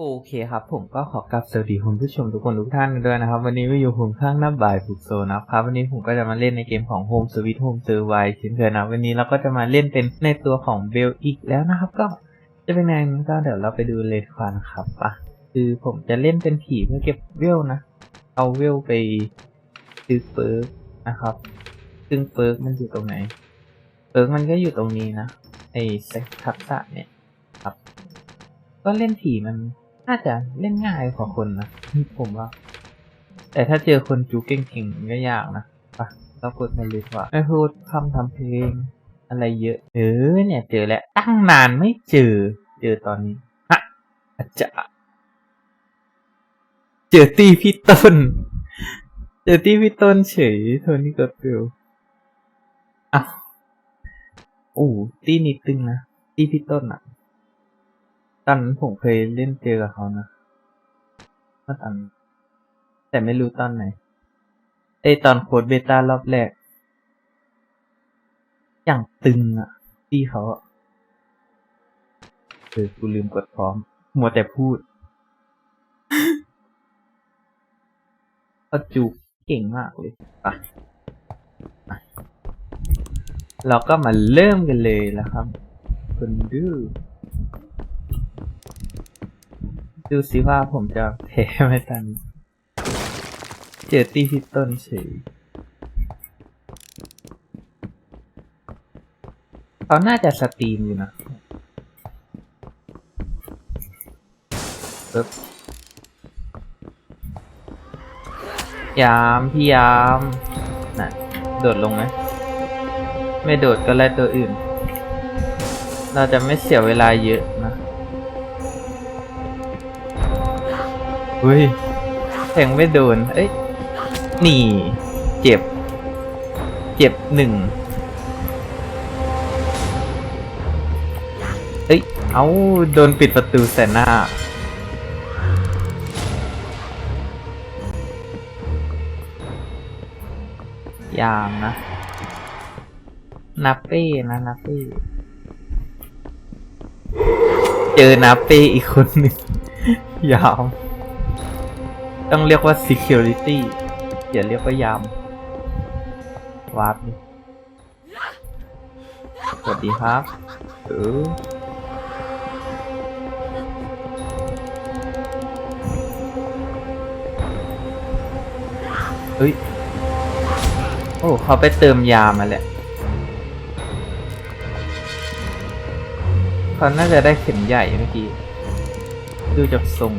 โอเคครับ ผมก็ขอกลับสวัสดีคุณผู้ชมทุกคนทุกท่านกันด้วยนะครับ วันนี้ก็อยู่ผมข้างหน้าบ่ายบุกโซนะครับ วันนี้ผมก็จะมาเล่นในเกมของ Home Sweet Home s e r v i เช่นเคยนะ วันนี้เราก็จะมาเล่นเป็นในตัวของเบลอีกแล้วนะครับ ก็จะเป็นไงก็เดี๋ยวเราไปดูเลดควันครับอะคือผมจะเล่นเป็นผีเพื่อเก็บเวลนะ เอาเวลไปซื้อเปิร์กนะครับ ซึ่งเปิร์กมันอยู่ตรงไหน เปิร์กมันก็อยู่ตรงนี้นะไอ้เซ็กทักษะเนี่ยครับ ก็เล่นผีมัน น่าจะเล่นง่ายกว่าคนนะผมว่า แต่ถ้าเจอคนจูเก่งๆก็ยากนะปะเรากดมาเลยดีกว่าไม่พูดคำทำเพลง อะไรเยอะ เออเนี่ยเจอแล้วตั้งนานไม่เจอ เจอตอนนี้ฮะอาจจะเจอตีพี่ต้น เจอตีพี่ต้นเฉยโทนี่ก็ฟิลอ้าวโอ้ตีนี่ตึงนะตีพี่ต้นอะ ตอนนั้นผมเคยเล่นเจอกับเขานะเตอนแต่ไม่รู้ตอนไหนไอตอนโค้ดเบต้ารอบแรก อย่างตึงอะที่เขาอะเออกูลืมกดพร้อม มัวแต่พูดเขาจูเก่งมากเลยไปไปเราก็มาเริ่มกันเลยแล้วครับ คุณดื้อ ดูสิว่าผมจะแพ้ไหมตอนนี้เจอตีที่ต้นเฉยเขาน่าจะสตรีมอยู่นะปึ๊บยามพี่ยามน่ะโดดลงไหมไม่โดดก็ไล่ตัวอื่น เราจะไม่เสียเวลาเยอะ เฮ้ยแทงไม่โดน เอ้ย นี่ เจ็บ เจ็บหนึ่งเอ้ย เอาโดนปิดประตูใส่หน้ายามนะ นาเป้นะนาเป้ เจอนาเป้อีกคนหนึ่งยาม ต้องเรียกว่า security อย่าเรียกว่ายามวาร์ปสวัสดีครับเออเฮ้ย โอ้เขาไปเติมยามาแหละเขาน่าจะได้เข็มใหญ่เมื่อกี้ ดูจากทรง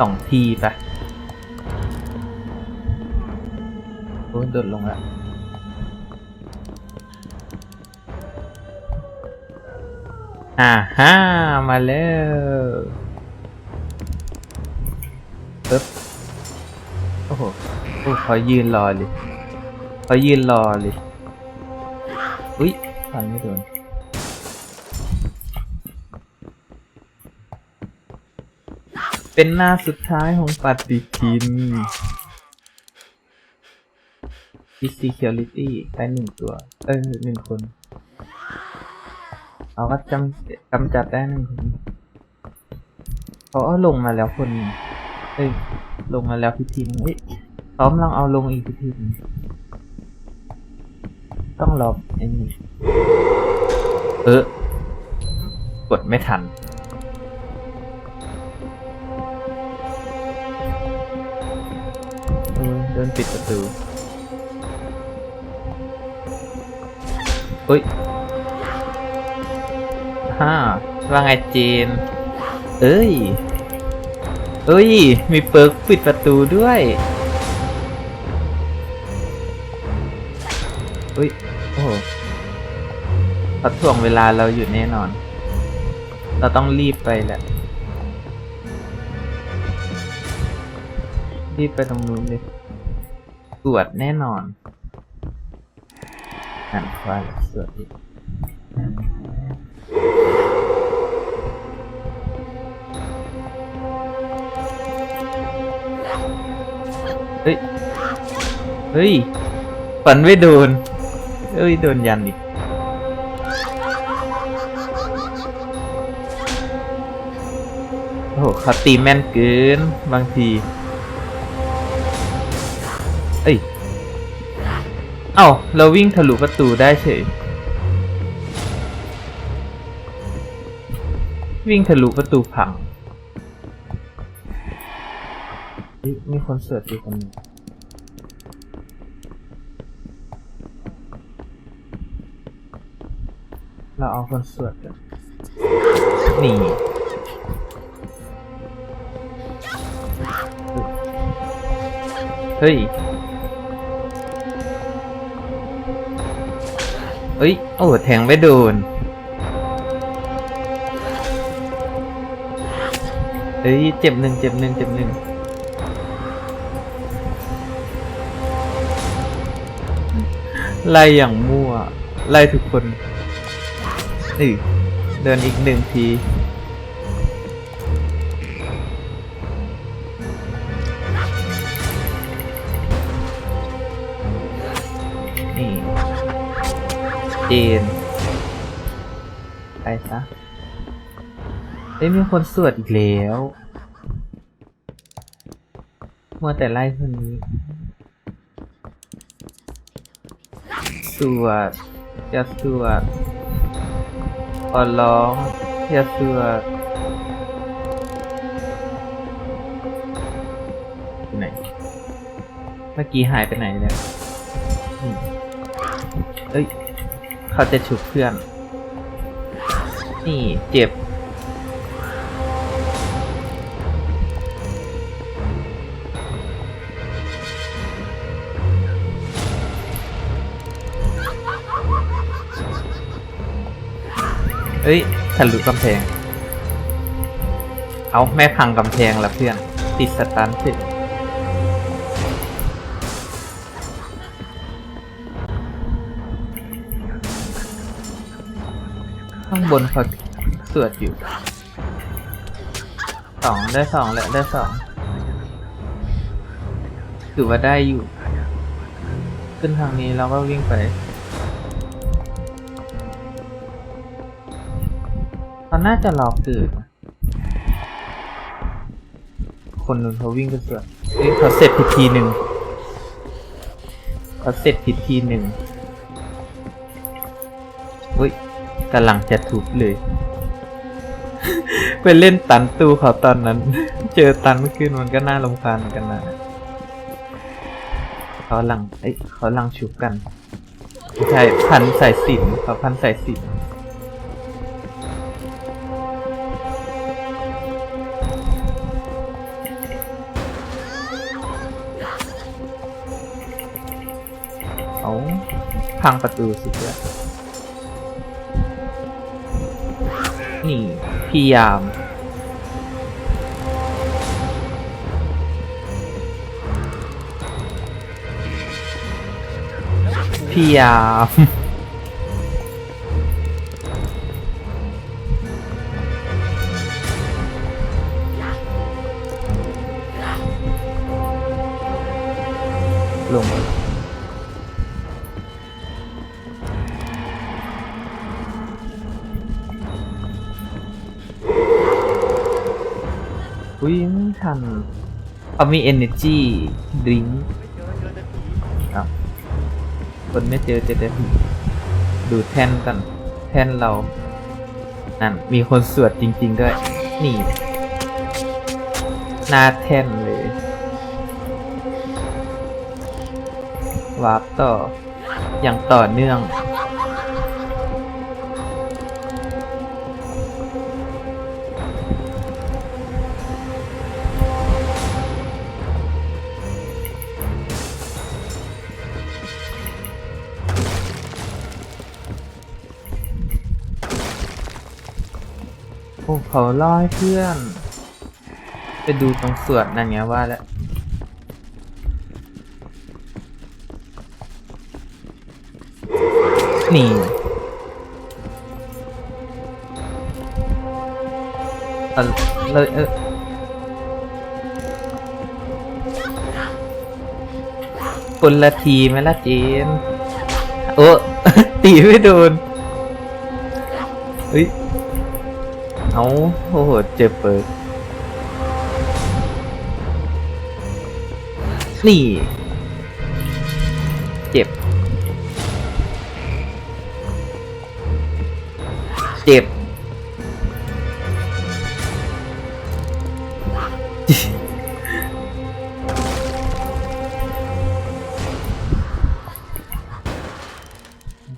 สองทีไปโอ้โดดลงแล้วอ่าฮ่ามาแล้วปึ๊บโอ้โหโอ้ขายืนรอเลยขายืนรอเลย อุ้ยฟันไม่โดน เป็นหน้าสุดท้ายของปฏิทิน e security ได้หนึ่งตัว เออหนึ่งคน เอาก็จำกำจัดได้หนึ่งคนเขาเอาลงมาแล้วคนหนึ่งเอ้ยลงมาแล้วพิธีนึงเฮ้ยพร้อมลองเอาลงอีกพิธีนึงต้องรอไอ้นี่เออกดไม่ทัน ออเดินปิดประตูอุ้ยฮ่าว่าไงเจนเอ้ย เอ้ย มีเปิร์กปิดประตูด้วยอุ้ย โอ้โหเขาถ่วงเวลาเราอยู่แน่นอน เราต้องรีบไปแหละ รีบไปตรงนู้นเลย ตรวจแน่นอนหันขวาแล้วสวดอีกเฮ้ย เฮ้ย ฝันไม่โดน เอ้ย โดนยันอีกโอ้โหเขาตีแม่นเกิน บางที เอ้าเราวิ่งทะลุประตูได้เฉย วิ่งทะลุประตูพังมีคนเสิร์ชอยู่คนหนึงเราเอาคนเสวดกันนี่เฮ้ย เอ้ย โอ้แทงไม่โดน เอ้ย เจ็บหนึ่งเจ็บหนึ่งเจ็บหนึ่งไล่อย่างมั่ว ไล่ทุกคนนี่เดินอีกหนึ่งที เจน ไปซะเอ้ยมีคนสวดอีกแล้วมัวแต่ไล่คนนี้ สวดอย่าสวดขอร้องอย่าสวดไหน เมื่อกี้หายไปไหนเนี่ยเอ้ย เขาจะฉุกเพื่อน นี่เจ็บ เอ้ยทะลุกำแพง เอาแม่พังกำแพงละเพื่อน ติดสตันสิ นเขาเสวดอยู่สองได้สองแหล้วได้สองถือว่าได้อยู่ ขึ้นทางนี้แล้วก็วิ่งไปเขาน่าจะรอกิดนะคนนู้นเขาวิ่งไปสวดเฮ้ยเขาเสร็จผิดทีหนึ่งเขาเสร็จผิดทีหนึ่งอุ้ย กำลังจะทุบเลย ไปเล่นตันตู้เขาตอนนั้น เจอตันเมื่อคืนมันก็น่ารำคาญเหมือนกันนะเขาหลังเอ้ยเขาหลังชุบกันใช่พันสายสินเขาพันสายสินเอาพังประตูสิเพื่อน นี่พี่ยาม พี่ยาม อุ้ยไม่ทันเขามี energy drink ครับคนไม่เจอจะได้ดูแท่นกันแท่นเรา นั่น มีคนสวดจริง ๆ ด้วย นี่หน้าแท่นเลยวาร์ปต่อ อย่างต่อเนื่อง เขาล่อให้เพื่อน ไปดูตรงสวดนั่นไงว่าแล้วนี่เออเลยเออคนละทีไหมล่ะเจนโอ้ตีไม่โดนเฮ้ย เอาโอ้โหเจ็บเปิดนี่ เจ็บ เจ็บ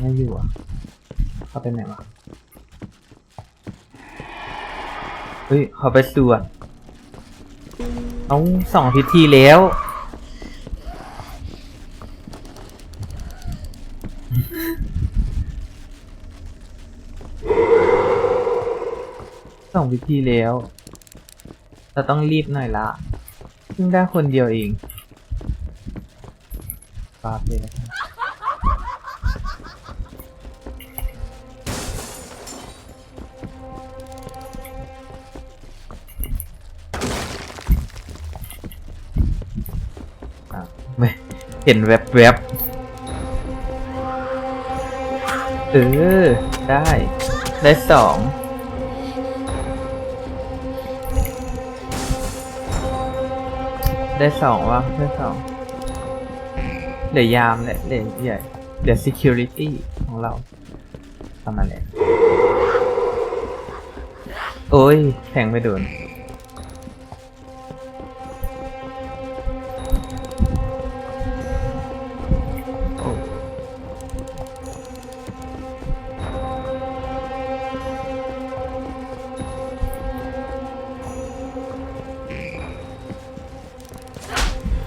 ไม่อยู่อะ เขาไปไหนวะ เฮ้ยเขาไปสวดเอาสองพิธีแล้ว สองพิธีแล้ว เราต้องรีบหน่อยละเพิ่งได้คนเดียวเองฟาดเลยนะ ห็นแวบแวบเออ ได้ ได้สองได้สองวะได้สองเดี๋ยวยามแหละเดี๋ยใหญ่เดี๋ยว security ของเราทำมาแล้โอ้ยแทงไม่โดน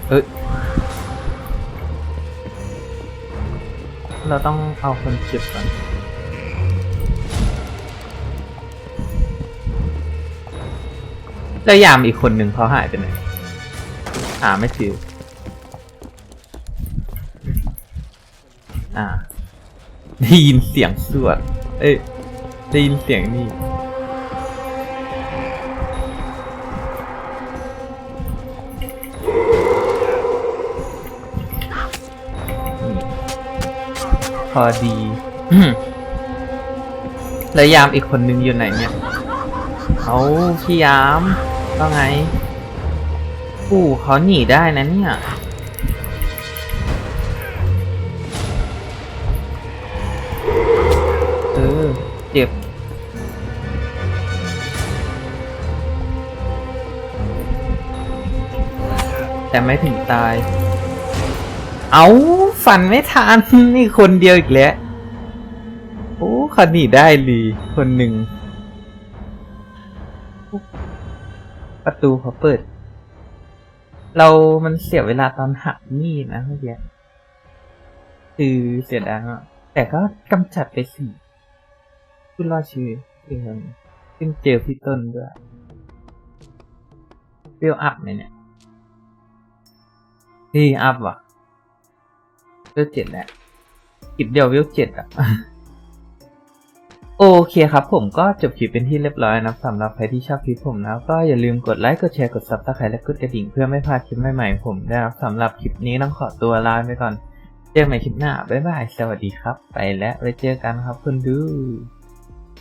เฮ้ยเราต้องเอาคนเจ็บก่อนแล้วยามอีกคนหนึ่งเขาหายไปไหนหาไม่เจออ่าได้ยินเสียงสวด เอ้ยได้ยินเสียงนี่ พอดีแล้วยามอีกคนนึงอยู่ไหนเนี่ย เอาพี่ยามว่าไงปู่เขาหนีได้นะเนี่ยเออเจ็บแต่ไม่ถึงตาย เอา ฟันไม่ทันนี่คนเดียวอีกแล้ว โอ้เขาหนีได้ลยคนหนึ่ง ประตูเขาเปิด เรามันเสียเวลาตอนหักมีดนะเมื่อกี้คือเสียดายมากแต่ก็กำจัดไปสี่คุณรอดชีวิตเองซึ่งเจอพี่ต้นด้วยเวลอัพหมเนี่ยนี่อัพว่ะ เวลเจ็ดแหละกิบเดียวเวลเจ็ดอะ โอเคครับผมก็จบคลิปเป็นที่เรียบร้อยนะสำหรับใครที่ชอบคลิปผมนะก็อย่าลืมกดไลค์ กดแชร์ กดซับสไครต์และกดกระดิ่งเพื่อไม่พลาดคลิปใหม่ๆผมนะครับสำหรับคลิปนี้ต้องขอตัวลาไปก่อน เจอกันใหม่คลิปหน้า บ๊ายบาย สวัสดีครับ ไปแล้วไว้เจอกันครับคุณดู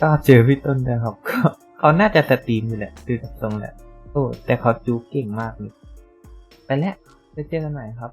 ก็เจอพี่ต้นนะครับก็เขาน่าจะสตรีมอยู่แหละดูจากทรงแหละโอ้แต่เขาจูเก่งมากเลยไปแล้วไว้เจอกันใหม่ครับ